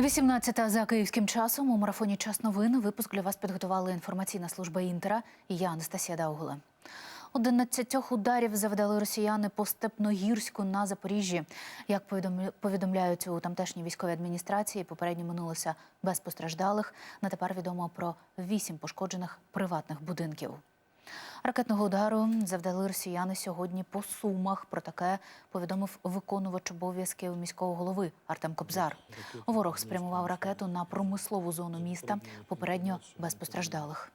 18 за київським часом у марафоні Час новин випуск для вас підготувала інформаційна служба Інтера і я Анастасія Даугула. 11 ударів завдали росіяни по Степногірську на Запоріжжі. Як повідомля- повідомляють у тамтешній військовій адміністрації, попередньо минулося без постраждалих. На тепер відомо про вісім пошкоджених приватних будинків. Ракетного удару завдали росіяни сьогодні по сумах. Про таке повідомив виконувач обов'язків міського голови Артем Кобзар. Ворог спрямував ракету на промислову зону міста, попередньо без постраждалих.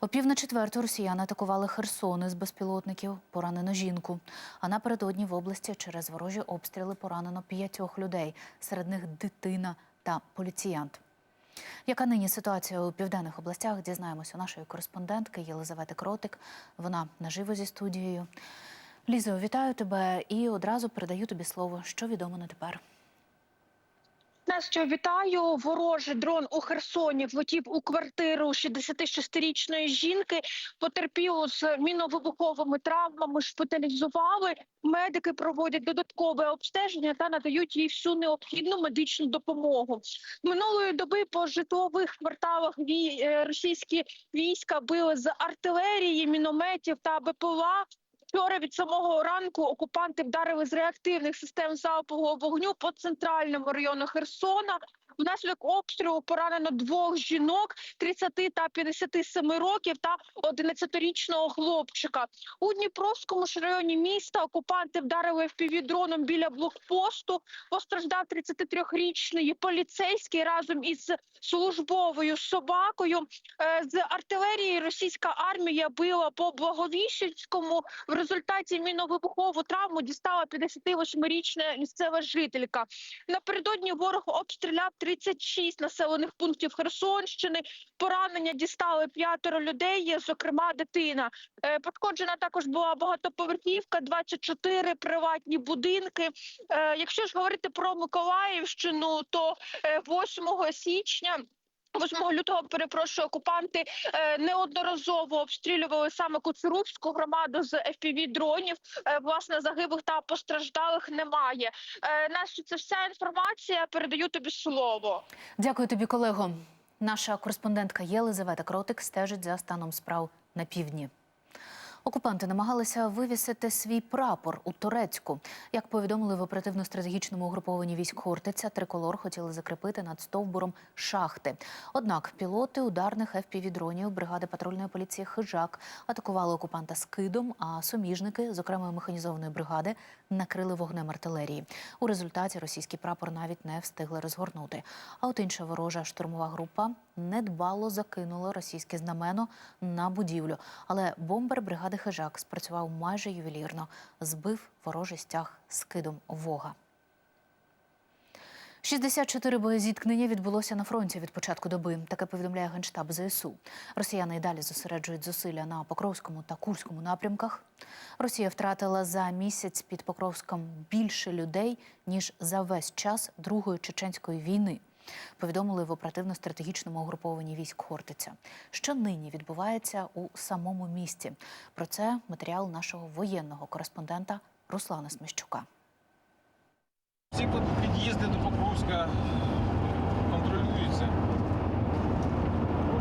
О пів на четверту росіяни атакували Херсон із безпілотників, поранено жінку. А напередодні в області через ворожі обстріли поранено п'ятьох людей, серед них дитина та поліціянт. Яка нині ситуація у південних областях? Дізнаємося у нашої кореспондентки Єлизавети Кротик. Вона наживо зі студією. Лізо, вітаю тебе і одразу передаю тобі слово. Що відомо на тепер? Настю, вітаю. Ворожий дрон у Херсоні влетів у квартиру 66-річної жінки. Потерпілу з міновибуховими травмами шпиталізували. Медики проводять додаткове обстеження та надають їй всю необхідну медичну допомогу. Минулої доби по житлових кварталах е, російські війська били з артилерії, мінометів та БПЛА. Вчора від самого ранку окупанти вдарили з реактивних систем залпового вогню по центральному району Херсона. Внаслідок обстрілу поранено двох жінок 30 та 57 років та 11-річного хлопчика. У Дніпровському ж районі міста окупанти вдарили впівдроном біля блокпосту. Постраждав 33-річний поліцейський разом із службовою собакою. Е, З артилерії російська армія била по Благовіщенському. В результаті міновибухову травму дістала 58-річна місцева жителька. Напередодні ворог обстріляв 36 населених пунктів Херсонщини. Поранення дістали п'ятеро людей, зокрема дитина. Е, Пошкоджена також була багатоповерхівка, 24 приватні будинки. Е, Якщо ж говорити про Миколаївщину, то е, 8 січня. 8 лютого перепрошую, окупанти е, неодноразово обстрілювали саме Куцурубську громаду з fpv дронів. Е, власне загиблих та постраждалих немає. Е, Настя, це вся інформація. Передаю тобі слово. Дякую тобі, колего. Наша кореспондентка Єлизавета Кротик стежить за станом справ на півдні. Окупанти намагалися вивісити свій прапор у Турецьку. Як повідомили в оперативно-стратегічному угрупованні військ Хортиця, триколор хотіли закріпити над стовбуром шахти. Однак пілоти ударних FPV-дронів бригади патрульної поліції Хижак атакували окупанта скидом, а суміжники з окремої механізованої бригади накрили вогнем артилерії. У результаті російський прапор навіть не встигли розгорнути. А от інша ворожа штурмова група недбало закинула російське знамено на будівлю. Але бомбер бригади Хижак спрацював майже ювелірно, збив ворожий стяг скидом вога. 64 боєзіткнення відбулося на фронті від початку доби. Таке повідомляє генштаб ЗСУ. Росіяни й далі зосереджують зусилля на Покровському та Курському напрямках. Росія втратила за місяць під Покровськом більше людей ніж за весь час Другої чеченської війни. Повідомили в оперативно-стратегічному угрупованні військ Хортиця. Що нині відбувається у самому місті? Про це матеріал нашого воєнного кореспондента Руслана Сміщука. Всі під'їзди до Покровська контролюються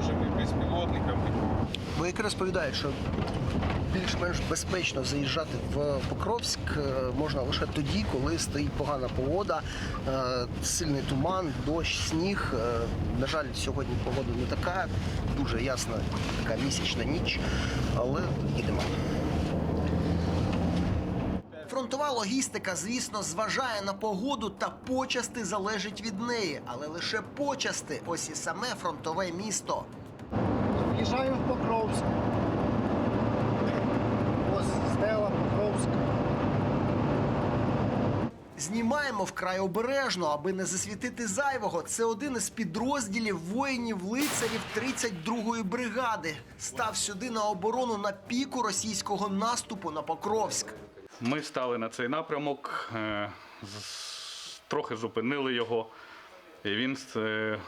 ворожими безпілотниками. Вояки розповідають, що більш-менш безпечно заїжджати в Покровськ е, можна лише тоді, коли стоїть погана погода, е, сильний туман, дощ, сніг. Е, На жаль, сьогодні погода не така, дуже ясна, така місячна ніч, але їдемо. Фронтова логістика, звісно, зважає на погоду та почасти залежить від неї, але лише почасти ось і саме фронтове місто. В'їжджаємо в Покровськ. Ось стела Покровськ. Знімаємо вкрай обережно, аби не засвітити зайвого. Це один із підрозділів воїнів лицарів 32-ї бригади. Став сюди на оборону на піку російського наступу на Покровськ. Ми стали на цей напрямок, е, трохи зупинили його, і він е,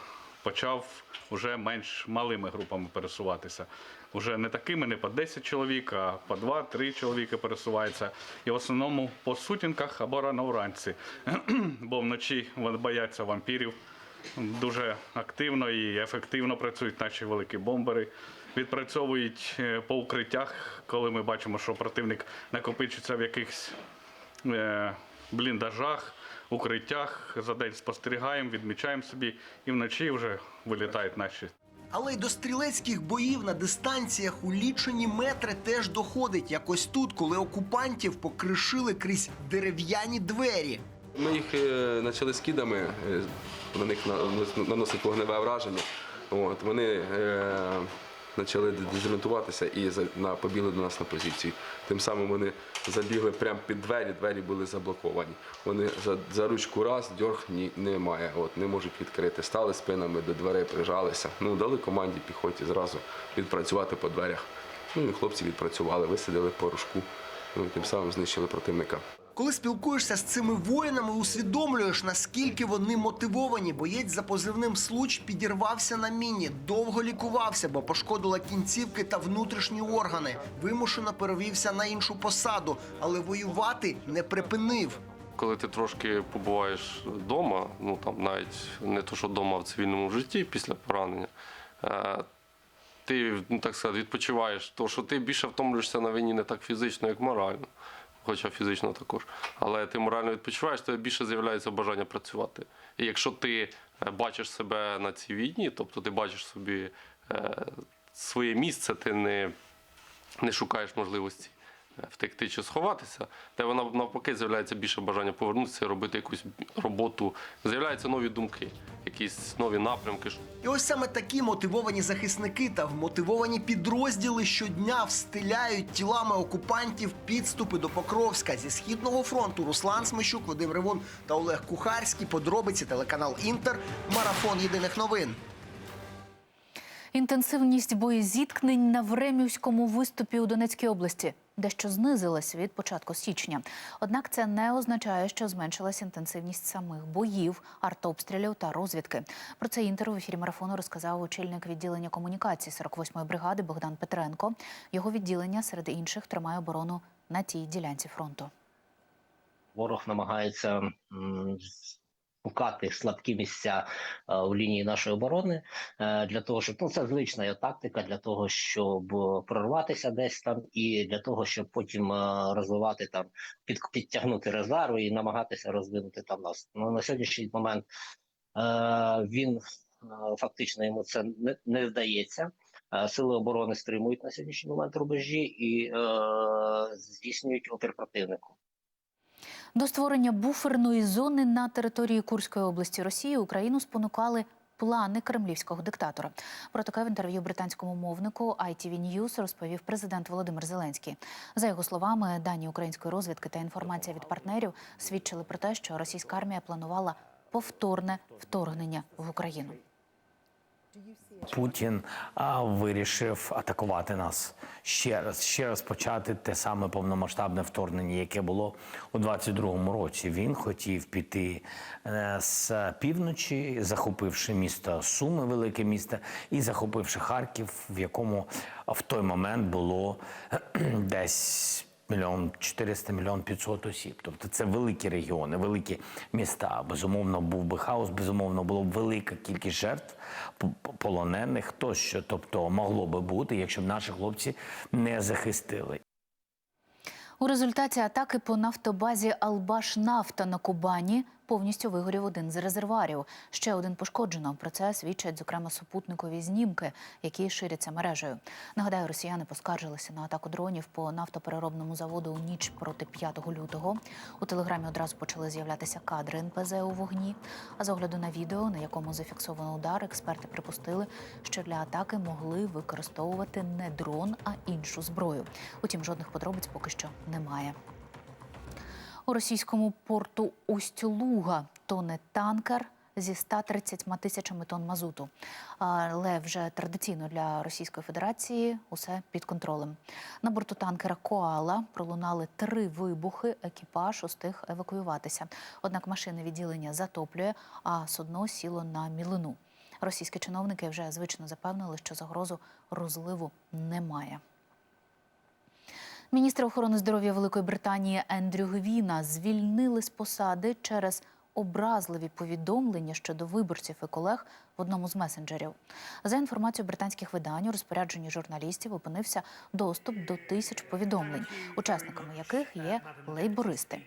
почав вже менш малими групами пересуватися. Уже не такими, не по 10 чоловік, а по 2-3 чоловіка пересуваються. І в основному по сутінках або рано вранці. Бо вночі бояться вампірів. Дуже активно і ефективно працюють наші великі бомбери. Відпрацьовують е, по укриттях, коли ми бачимо, що противник накопичується в якихось е, бліндажах, укриттях. За день спостерігаємо, відмічаємо собі, і вночі вже вилітають наші Але й до стрілецьких боїв на дистанціях у лічені метри теж доходить. Якось тут, коли окупантів покришили крізь дерев'яні двері. Ми їх е, почали скидами, на них наносить вогневе враження. От, вони почали дезорієнтуватися і побігли до нас на позицію. Тим самим вони забігли прямо під двері, двері були заблоковані. Вони за, за ручку раз, дьорг ні, немає, от, не можуть відкрити. Стали спинами до дверей, прижалися. Ну, дали команді піхоті зразу відпрацювати по дверях. Ну і хлопці відпрацювали, висадили по рожку, ну, і тим самим знищили противника. Коли спілкуєшся з цими воїнами, усвідомлюєш, наскільки вони мотивовані. Боєць за позивним случ підірвався на міні, довго лікувався, бо пошкодила кінцівки та внутрішні органи. Вимушено перевівся на іншу посаду, але воювати не припинив. Коли ти трошки побуваєш вдома, ну там навіть не то, що вдома а в цивільному житті після поранення, е, ти ну, так сказати, відпочиваєш, то що ти більше втомлюєшся на війні не так фізично, як морально, хоча фізично також. Але ти морально відпочиваєш, тобі більше з'являється бажання працювати. І якщо ти е, бачиш себе на цій війні, тобто ти бачиш собі е, своє місце, ти не, не шукаєш можливості втекти чи сховатися, де вона навпаки з'являється більше бажання повернутися, робити якусь роботу. З'являються нові думки, якісь нові напрямки. І ось саме такі мотивовані захисники та вмотивовані підрозділи щодня встиляють тілами окупантів підступи до Покровська зі східного фронту. Руслан Смещук, Вадим Ривун та Олег Кухарський. Подробиці телеканал Інтер. Марафон єдиних новин. Інтенсивність боєзіткнень на Времівському виступі у Донецькій області дещо знизилась від початку січня. Однак це не означає, що зменшилась інтенсивність самих боїв, артобстрілів та розвідки. Про це інтер в ефірі марафону розказав очільник відділення комунікації 48-ї бригади Богдан Петренко. Його відділення серед інших тримає оборону на тій ділянці фронту. ворог намагається шукати слабкі місця е, в лінії нашої оборони е, для того, щоб ну це звична тактика для того, щоб е, прорватися десь там, і для того, щоб потім е, розвивати там під, підтягнути резерви і намагатися розвинути там нас. Ну на сьогоднішній момент е, він е, фактично йому це не, не вдається. Е, Сили оборони стримують на сьогоднішній момент рубежі і е, здійснюють опір противнику. До створення буферної зони на території Курської області Росії Україну спонукали плани кремлівського диктатора. Про таке в інтерв'ю британському мовнику ITV News розповів президент Володимир Зеленський. За його словами, дані української розвідки та інформація від партнерів свідчили про те, що російська армія планувала повторне вторгнення в Україну. Путін а, вирішив атакувати нас ще раз, ще раз почати те саме повномасштабне вторгнення, яке було у 22-му році. Він хотів піти е, з півночі, захопивши місто Суми, велике місто, і захопивши Харків, в якому в той момент було десь мільйон 400, мільйон 500 осіб. Тобто це великі регіони, великі міста. Безумовно, був би хаос, безумовно, було б велика кількість жертв, полонених тощо. Тобто могло би бути, якщо б наші хлопці не захистили. У результаті атаки по нафтобазі Албашнафта на Кубані повністю вигорів один з резервуарів. Ще один пошкоджено. Про це свідчать, зокрема, супутникові знімки, які ширяться мережею. Нагадаю, росіяни поскаржилися на атаку дронів по нафтопереробному заводу у ніч проти 5 лютого. У телеграмі одразу почали з'являтися кадри НПЗ у вогні. А з огляду на відео, на якому зафіксовано удар, експерти припустили, що для атаки могли використовувати не дрон, а іншу зброю. Утім, жодних подробиць поки що немає. У російському порту Усть-Луга тоне танкер зі 130 тисячами тонн мазуту. Але вже традиційно для Російської Федерації усе під контролем. На борту танкера Коала пролунали три вибухи. Екіпаж устиг евакуюватися. Однак машини відділення затоплює, а судно сіло на мілину. Російські чиновники вже звично запевнили, що загрозу розливу немає. Міністра охорони здоров'я Великої Британії Ендрю Гвіна звільнили з посади через образливі повідомлення щодо виборців і колег в одному з месенджерів. За інформацією британських видань, у розпорядженні журналістів опинився доступ до тисяч повідомлень, учасниками яких є лейбористи.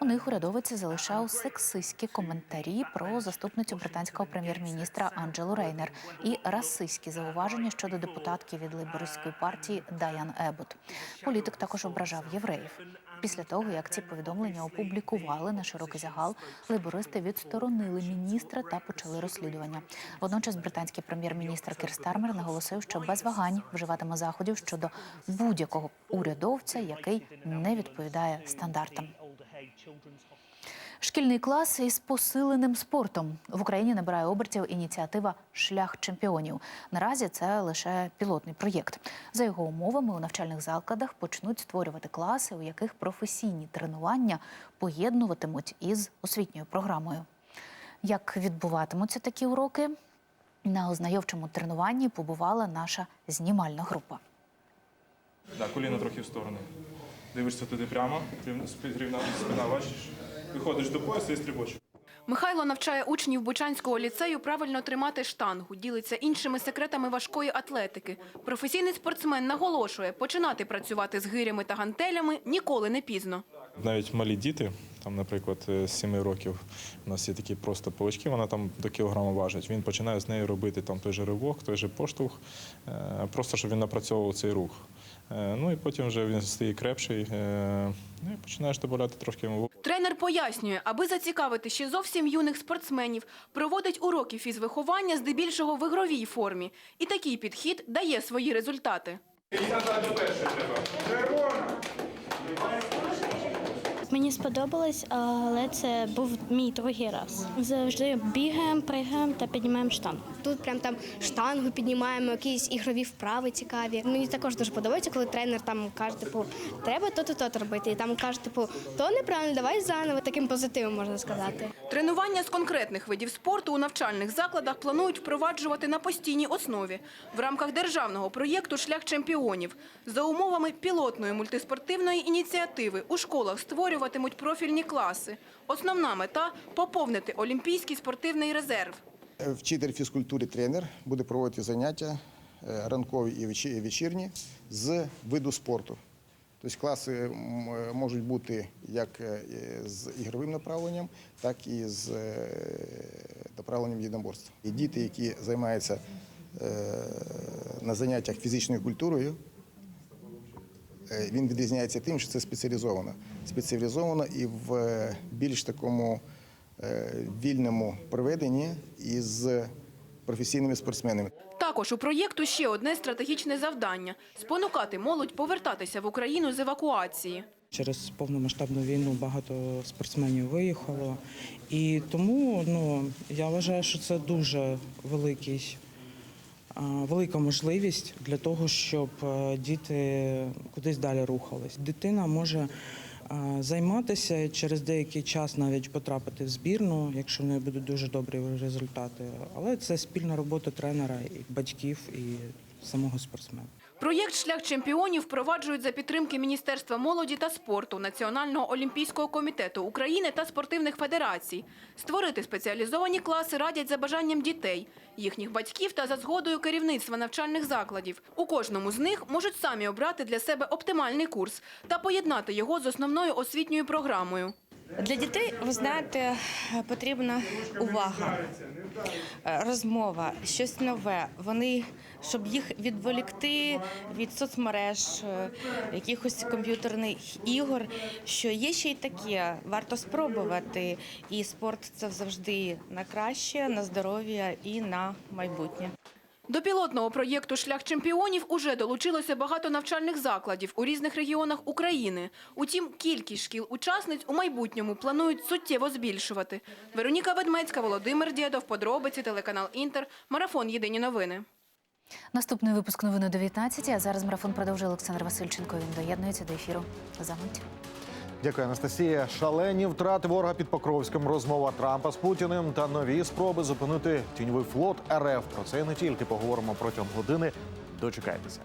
У них урядовець залишав сексистські коментарі про заступницю британського прем'єр-міністра Анджелу Рейнер і расистські зауваження щодо депутатки від лейбористської партії Даян Ебот. Політик також ображав євреїв. Після того, як ці повідомлення опублікували на широкий загал, лейбористи відсторонили міністра та почали розслідування. Водночас британський прем'єр-міністр Кір Стармер наголосив, що без вагань вживатиме заходів щодо будь-якого урядовця, який не відповідає стандартам. Шкільний клас із посиленим спортом в Україні набирає обертів ініціатива Шлях чемпіонів. Наразі це лише пілотний проєкт. За його умовами у навчальних закладах почнуть створювати класи, у яких професійні тренування поєднуватимуть із освітньою програмою. Як відбуватимуться такі уроки? На ознайовчому тренуванні побувала наша знімальна група. Да, коліна трохи в сторони. Дивишся туди прямо, рівна спина, бачиш? Виходиш до пояса і стрибочок. Михайло навчає учнів Бучанського ліцею правильно тримати штангу, ділиться іншими секретами важкої атлетики. Професійний спортсмен наголошує, починати працювати з гирями та гантелями ніколи не пізно. Навіть малі діти, там, наприклад, з 7 років, у нас є такі просто палички, вона там до кілограма важить. Він починає з нею робити там той же ривок, той же поштовх, е, просто щоб він напрацьовував цей рух. Е, Ну і потім вже він стає крепший, е, ну і починаєш додати трошки йому Тренер пояснює, аби зацікавити ще зовсім юних спортсменів, проводить уроки фізвиховання здебільшого в ігровій формі. І такий підхід дає свої результати. Мені сподобалось, але це був мій другий раз. Завжди бігаємо, пригаємо та піднімаємо штангу. Тут прям там штангу піднімаємо, якісь ігрові вправи цікаві. Мені також дуже подобається, коли тренер там каже, типу, треба то-то, то робити. І там каже, типу, то неправильно, давай заново. Таким позитивом можна сказати. Тренування з конкретних видів спорту у навчальних закладах планують впроваджувати на постійній основі в рамках державного проєкту Шлях чемпіонів за умовами пілотної мультиспортивної ініціативи у школах створюватимуть профільні класи. Основна мета поповнити олімпійський спортивний резерв. Вчитель фізкультури тренер буде проводити заняття е, ранкові і вечірні з виду спорту. Тобто класи е, можуть бути як е, з ігровим направленням, так і з е, направленням єдиноборства. І діти, які займаються е, на заняттях фізичною культурою, Е, Він відрізняється тим, що це спеціалізовано. Спеціалізовано і в е, більш такому е, вільному проведенні із професійними спортсменами. Також у проєкту ще одне стратегічне завдання – спонукати молодь повертатися в Україну з евакуації. Через повномасштабну війну багато спортсменів виїхало. І тому ну, я вважаю, що це дуже великий, велика можливість для того, щоб е, діти кудись далі рухались. Дитина може займатися через деякий час навіть потрапити в збірну, якщо в неї будуть дуже добрі результати. Але це спільна робота тренера, і батьків і самого спортсмена. Проєкт «Шлях чемпіонів» впроваджують за підтримки Міністерства молоді та спорту, Національного олімпійського комітету України та спортивних федерацій. Створити спеціалізовані класи радять за бажанням дітей, їхніх батьків та за згодою керівництва навчальних закладів. У кожному з них можуть самі обрати для себе оптимальний курс та поєднати його з основною освітньою програмою. Для дітей, ви знаєте, потрібна увага, е, розмова, щось нове. Вони, щоб їх відволікти від соцмереж, е, якихось комп'ютерних ігор, що є ще й таке, варто спробувати. І спорт це завжди на краще, на здоров'я і на майбутнє. До пілотного проєкту «Шлях чемпіонів» уже долучилося багато навчальних закладів у різних регіонах України. Утім, кількість шкіл-учасниць у майбутньому планують суттєво збільшувати. Вероніка Ведмецька, Володимир Дєдов, Подробиці, телеканал «Інтер», Марафон «Єдині новини». Наступний випуск новини о 19, а зараз марафон продовжує Олександр Васильченко. Він доєднується до ефіру за мить. Дякую, Анастасія. Шалені втрати ворога під Покровським. Розмова Трампа з Путіним та нові спроби зупинити тіньовий флот РФ. Про це і не тільки поговоримо протягом години. Дочекайтеся.